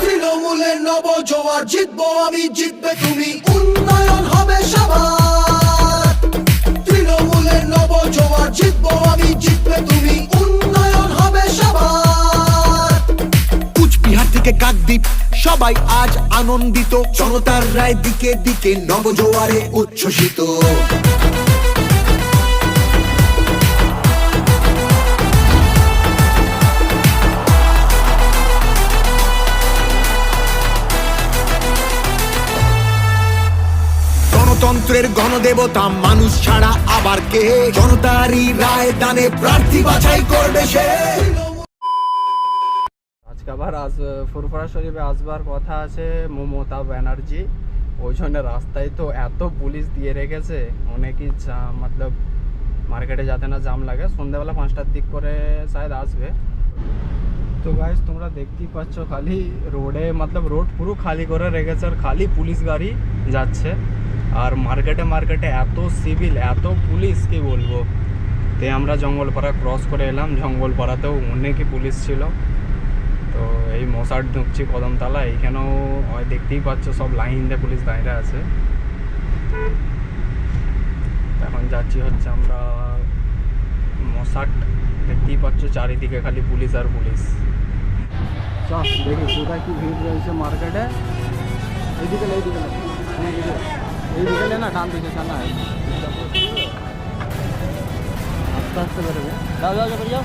তৃণমূলের নব জোয়ার জিতবো আমি, জিতবে তুমি। উন্নয়ন হবে সবার। তৃণমূলের নব জিতবো আমি, জিতবে তুমি। উন্নয়ন হবে সবার। থেকে কাকদ্বীপ, সবাই আজ আনন্দিত। জনতার রায় দিকে দিকে নবজোয়ারে উচ্ছ্বসিত। গণতন্ত্রের গণদেবতা, মানুষ ছাড়া আবার কে? জনতারই রায় দানে প্রার্থী বাছাই করবে সে। আবার আস ফুরফুরা শরীফে আসবার কথা আছে মমতা ব্যানার্জি। ওই জন্য রাস্তায় তো এত পুলিশ দিয়ে রেখেছে, অনেকই মতলব মার্কেটে যাতে না জাম লাগে। সন্ধ্যাবেলা পাঁচটার দিক করে শায়দ আসবে। তো গাইস তোমরা দেখতেই পাচ্ছ খালি রোডে, মতলব রোড পুরো খালি করে রেখেছে আর খালি পুলিশ গাড়ি যাচ্ছে। আর মার্কেটে মার্কেটে এত সিভিল, এত পুলিশ, কি বলব? তে আমরা জঙ্গলপাড়া ক্রস করে এলাম। জঙ্গলপাড়াতেও অনেকই পুলিশ ছিল। তো এই মশার ঢুকছি কদমতলা এইখানেও দেখতেই পাচ্ছ, সব লাইন দিয়ে পুলিশ দাঁড়িয়ে আছে। এখন যাচ্ছি হচ্ছে আমরা মশাট, দেখতেই পাচ্ছ, চারিদিকে খালি পুলিশ আর পুলিশ। দেখি, কোথায় কি ভিড় রয়েছে মার্কেটে? এইদিকে এইদিকে এইদিকে না ডান দিকে আস্তে আস্তে বেরোবে। যাও যাও যাও।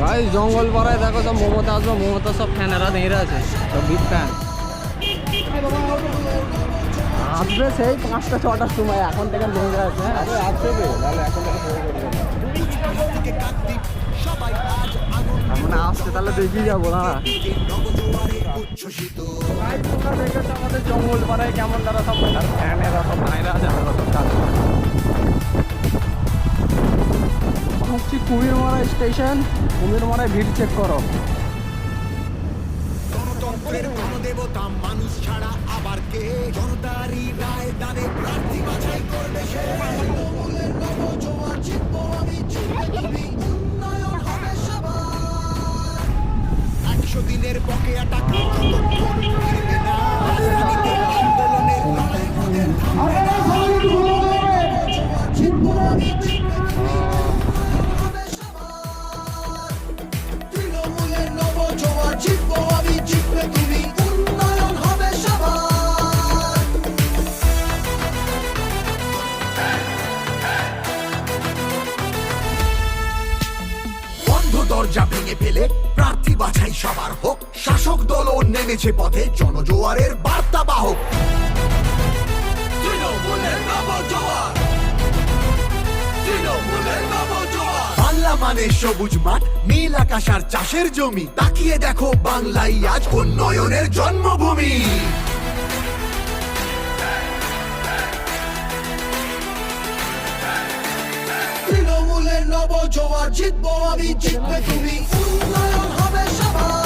ভাই জঙ্গল পাড়ায় দেখো সব মমতা আসবে মমতা সব ফ্যানেরা দাঁড়িয়ে আছে সব বিগ ফ্যান আসবে সেই পাঁচটা ছটার সময় এখন থেকে দাঁড়িয়ে আছে আনন্দিত এখন আসছে তাহলে দেখি যাব না আমাদের জঙ্গল পাড়ায় কেমন তারা সব ফ্যানেরা সব দাঁড়িয়ে আছে। হচ্ছে কুমিরমারা স্টেশন। কুমিরমারায় ভিড় চেক করো। মানুষ ছাড়া আবার কে? প্রার্থী করবে সে। একশো দিনের বকেয়া টাকা ভেঙে প্রার্থী বাছাই সবার হোক। শাসক দলও নেমেছে পথে, জনজোয়ারের বার্তা বাহক। মানে সবুজ মাঠ, নীল আকাশ আর চাষের জমি। তাকিয়ে দেখো বাংলাই আজ উন্নয়নের জন্মভূমি। নবজোয়ার জিতবো আমি জিতবে তুমি। উন্নয়ন হবে সবার।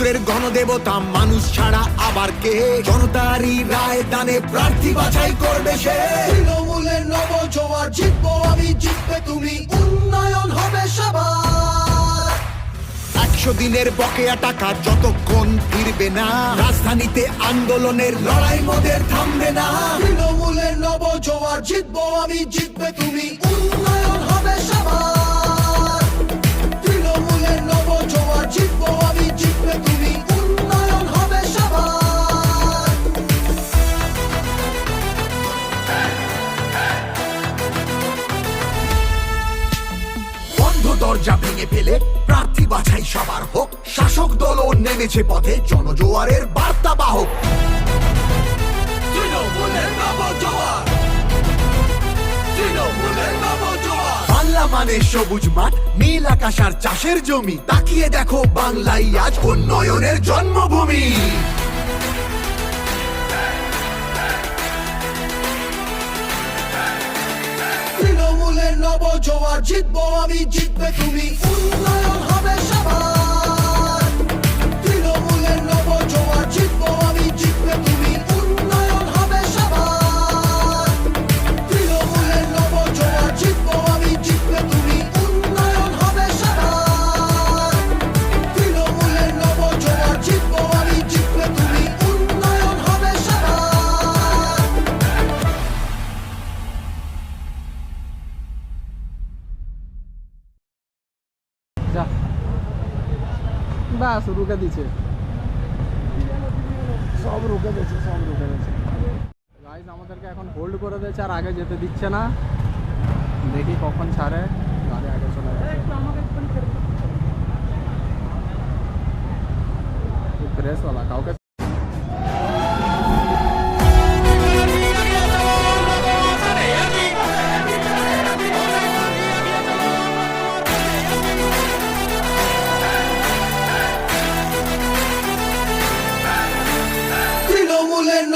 গণতন্ত্রের গণদেবতা মানুষ ছাড়া আবার কে? জনতারই রায় দানে প্রার্থী বাছাই করবে সে। তৃণমূলের নব জোয়ার জিতবো আমি জিতবে তুমি উন্নয়ন হবে সবার। একশো দিনের বকেয়া টাকা যতক্ষণ ফিরবে না রাজধানীতে আন্দোলনের লড়াই মোদের থামবে না। তৃণমূলের নব জোয়ার জিতবো আমি জিতবে তুমি উন্নয়ন বন্ধ দরজা ভেঙে প্রার্থী বাছাই সবার হোক। শাসক নেমেছে পথে, জনজোয়ারের বার্তা বাহক। মানে সবুজ মাঠ, নীল আকাশ আর চাষের জমি। তাকিয়ে দেখো বাংলাই আজ উন্নয়নের জন্মভূমি। তৃণমূলের নব জোয়ার জিতবো আমি জিতবে তুমি উন্নয়ন ব্যাস রুকে দিছে। সব রুকে দিয়েছে সব রুকে দিয়েছে। গাইজ আমাদেরকে এখন হোল্ড করে দিয়েছে আর আগে যেতে দিচ্ছে না। দেখি কখন ছাড়ে গাড়ি আগে চলে যাচ্ছে প্রেসওয়ালা কাউকে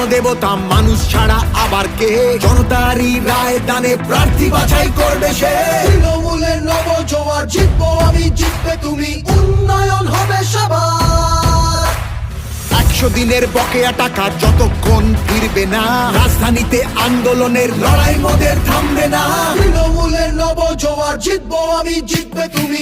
গণদেবতা মানুষ ছাড়া আবার কে? জনতারই রায় দানে প্রার্থী বাছাই করবে সে। তৃণমূলের নব জোয়ার জিতবো আমি জিতবে তুমি উন্নয়ন হবে সবার। একশো দিনের বকেয়া টাকা যতক্ষণ ফিরবে না রাজধানীতে আন্দোলনের লড়াই মোদের থামবে না। তৃণমূলের নব জোয়ার জিতবো আমি জিতবে তুমি